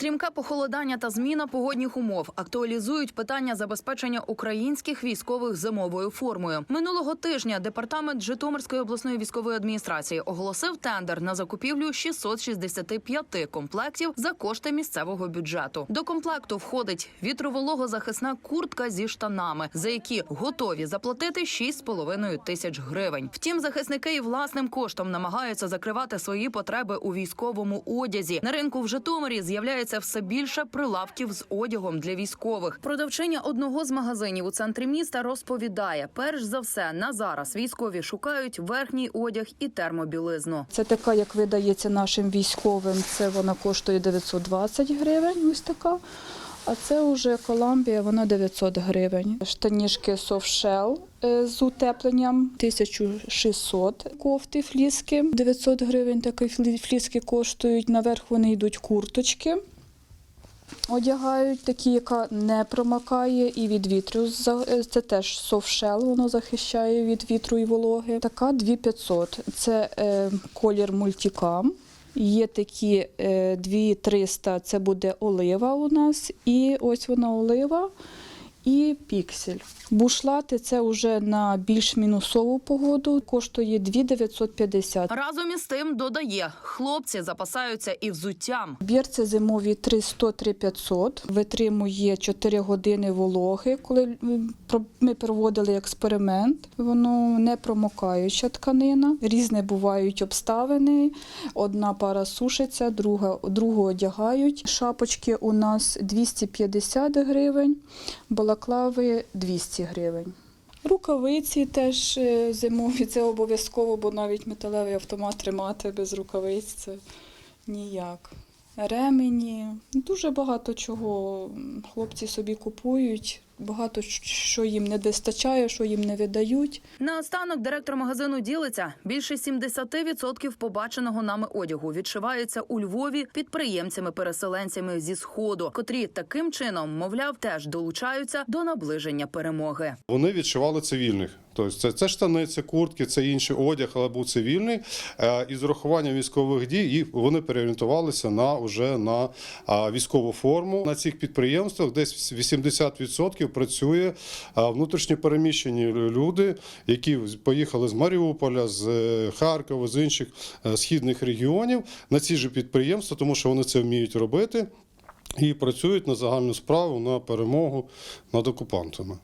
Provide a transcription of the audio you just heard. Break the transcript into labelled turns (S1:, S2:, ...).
S1: Стрімке похолодання та зміна погодних умов актуалізують питання забезпечення українських військових зимовою формою. Минулого тижня департамент Житомирської обласної військової адміністрації оголосив тендер на закупівлю 665 комплектів за кошти місцевого бюджету. До комплекту входить вітровологозахисна куртка зі штанами, за які готові заплатити 6,5 тисяч гривень. Втім, захисники і власним коштом намагаються закривати свої потреби у військовому одязі. На ринку в Житомирі з'являється все більше прилавків з одягом для військових. Продавчиня одного з магазинів у центрі міста розповідає: перш за все на зараз військові шукають верхній одяг і термобілизну.
S2: Це така, як видається нашим військовим, це вона коштує 920 гривень, ось така. А це вже Коламбія, вона 900 гривень. Softshell е, з утепленням 1600 кофти фліски, 900 гривень такі флі- фліски коштують. Наверх вони йдуть курточки. Одягають такі, яка не промакає і від вітру. Е, Це теж софшел, воно захищає від вітру і вологи. Така 2500. Це е, колір мультикам. Є такі е, 2300, це буде олива у нас. І ось вона олива і піксель. Бушлати це вже на більш мінусову погоду, коштує 2950.
S1: Разом із тим додає, хлопці запасаються і взуттям.
S2: Бірці зимові 300-3500, витримує 4 години вологи. Коли ми проводили експеримент, воно не промокаюча тканина. Різне бувають обставини. Одна пара сушиться, друга, другу одягають. Шапочки у нас 250 гривень, балаклави 200 гривень. Рукавиці теж е, зимові, це обов'язково, бо навіть металевий автомат тримати без рукавиць це ніяк. Ремені, дуже багато чого хлопці собі купують, багато що їм не достачає, що їм не видають.
S1: Наостанок директор магазину ділиться. Більше 70% побаченого нами одягу відшивається у Львові підприємцями-переселенцями зі сходу, котрі таким чином, мовляв, теж долучаються до наближення перемоги.
S3: Вони відшивали цивільних. Тобто це, це штани, це куртки, це інший одяг, але був цивільний. Е, І з урахуванням військових дій і вони переорієнтувалися на уже на військову форму. На цих підприємствах десь 80% працює внутрішньо переміщені люди, які поїхали з Маріуполя, з е, Харкова, з інших е, східних регіонів на ці ж підприємства, тому що вони це вміють робити. І працюють на загальну справу на перемогу над окупантами.